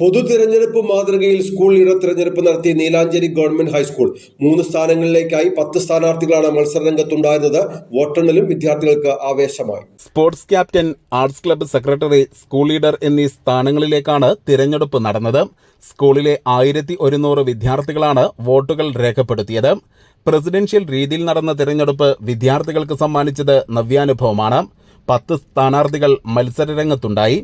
പൊതു തിരഞ്ഞെടുപ്പ് മാതൃകയിൽ സ്കൂൾ ഇട തിരഞ്ഞെടുപ്പ് നടത്തിയ നീലാഞ്ചേരി ഗവൺമെന്റ് ഹൈസ്കൂൾ മൂന്ന് സ്ഥാനങ്ങളിലേക്കായി പത്ത് സ്ഥാനാർത്ഥികളാണ് മത്സരരംഗത്തുണ്ടായിരുന്നത്. വോട്ടെണ്ണലും വിദ്യാർത്ഥികൾക്ക് ആവേശമായി. Sports captain arts club secretary school leader എന്നീ സ്ഥാനങ്ങളിലേക്കാണ് തിരഞ്ഞെടുപ്പ് നടന്നത്. സ്കൂളിലെ ആയിരത്തി ഒരുന്നൂറ് വിദ്യാർത്ഥികളാണ് വോട്ടുകൾ രേഖപ്പെടുത്തിയത്. പ്രസിഡൻഷ്യൽ രീതിയിൽ നടന്ന തിരഞ്ഞെടുപ്പ് വിദ്യാർത്ഥികൾക്ക് സമ്മാനിച്ചത് നവ്യാനുഭവമാണ്. പത്ത് സ്ഥാനാർത്ഥികൾ മത്സരരംഗത്തുണ്ടായി.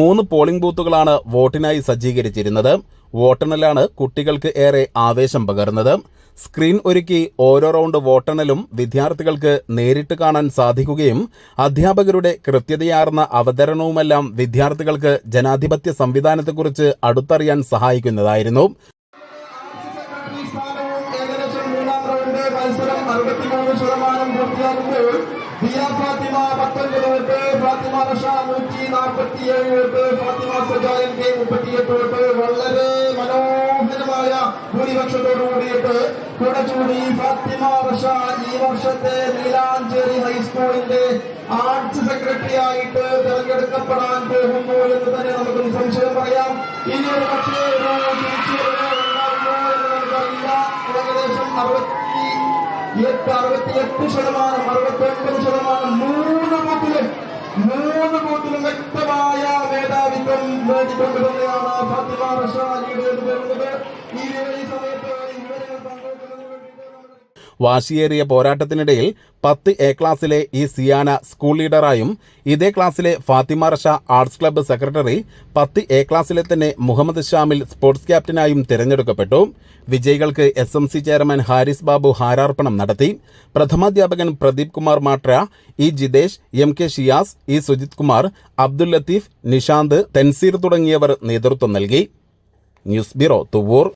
മൂന്ന് പോളിംഗ് ബൂത്തുകളാണ് വോട്ടിനായി സജ്ജീകരിച്ചിരുന്നത്. വോട്ടെണ്ണലാണ് കുട്ടികൾക്ക് ഏറെ ആവേശം പകർന്നത്. സ്ക്രീൻ ഒരുക്കി ഓരോ റൗണ്ട് വോട്ടെണ്ണലും വിദ്യാർത്ഥികൾക്ക് നേരിട്ട് കാണാൻ സാധിക്കുകയും അധ്യാപകരുടെ കൃത്യതയാർന്ന അവതരണവുമെല്ലാം വിദ്യാർത്ഥികൾക്ക് ജനാധിപത്യ സംവിധാനത്തെക്കുറിച്ച് അടുത്തറിയാൻ സഹായിക്കുന്നതായിരുന്നു. മത്സരം അറുപത്തിമൂന്ന് ശതമാനം പൂർത്തിയാകുമ്പോൾ ദിയ ഫാത്തിമ പത്തൊൻപത് വോട്ട് ഫാത്തിമ റഷ നൂറ്റി നാൽപ്പത്തിയേഴ് വോട്ട് ഫാത്തിമ സജായൻ കെ മുപ്പത്തിയെട്ട് വോട്ട് വളരെ മനോഹരമായ ഭൂരിപക്ഷത്തോടുകൂടിയിട്ട് കുടച്ചൂടി ഫാത്തിമ റഷ ഈ വർഷത്തെ നീലാഞ്ചേരി ഹൈസ്കൂളിന്റെ ആർട്സ് സെക്രട്ടറി ആയിട്ട് തെരഞ്ഞെടുക്കപ്പെടാൻ പോകുന്നു എന്ന് തന്നെ നമുക്ക് സംശയം പറയാം. ഇനി ഒരു പക്ഷേ ഏകദേശം അറുപത്തി അറുപത്തിയെട്ട് ശതമാനം അറുപത്തി ഒൻപത് ശതമാനം മൂന്ന് ബൂത്തിലും മൂന്ന് ബൂത്തിലും വ്യക്തമായ മേധാവിത്വം നേടിക്കൊണ്ട് തന്നെയാണ് ഫാത്തിമ റഷ ലീഡ് വരുന്നത് ഈ വാശിയേറിയ പോരാട്ടത്തിനിടയിൽ പത്ത് എ ക്ലാസ്സിലെ ഈ സിയാന സ്കൂൾ ലീഡറായും ഇതേ ക്ലാസ്സിലെ Fathima Rasha arts club secretary പത്ത് എ ക്ലാസ്സിലെ തന്നെ മുഹമ്മദ് ഷാമിൽ സ്പോർട്സ് ക്യാപ്റ്റനായും തിരഞ്ഞെടുക്കപ്പെട്ടു. വിജയികൾക്ക് S M C chairman Haris Babu ഹാരാർപ്പണം നടത്തി. പ്രഥമാധ്യാപകൻ Pradeep Kumar മാട്ര E Jithesh M K Shiyas E Sujith Kumar Abdul Latheef Nishanth Thenseer തുടങ്ങിയവർ നേതൃത്വം നൽകി. News bureau Thuvvur.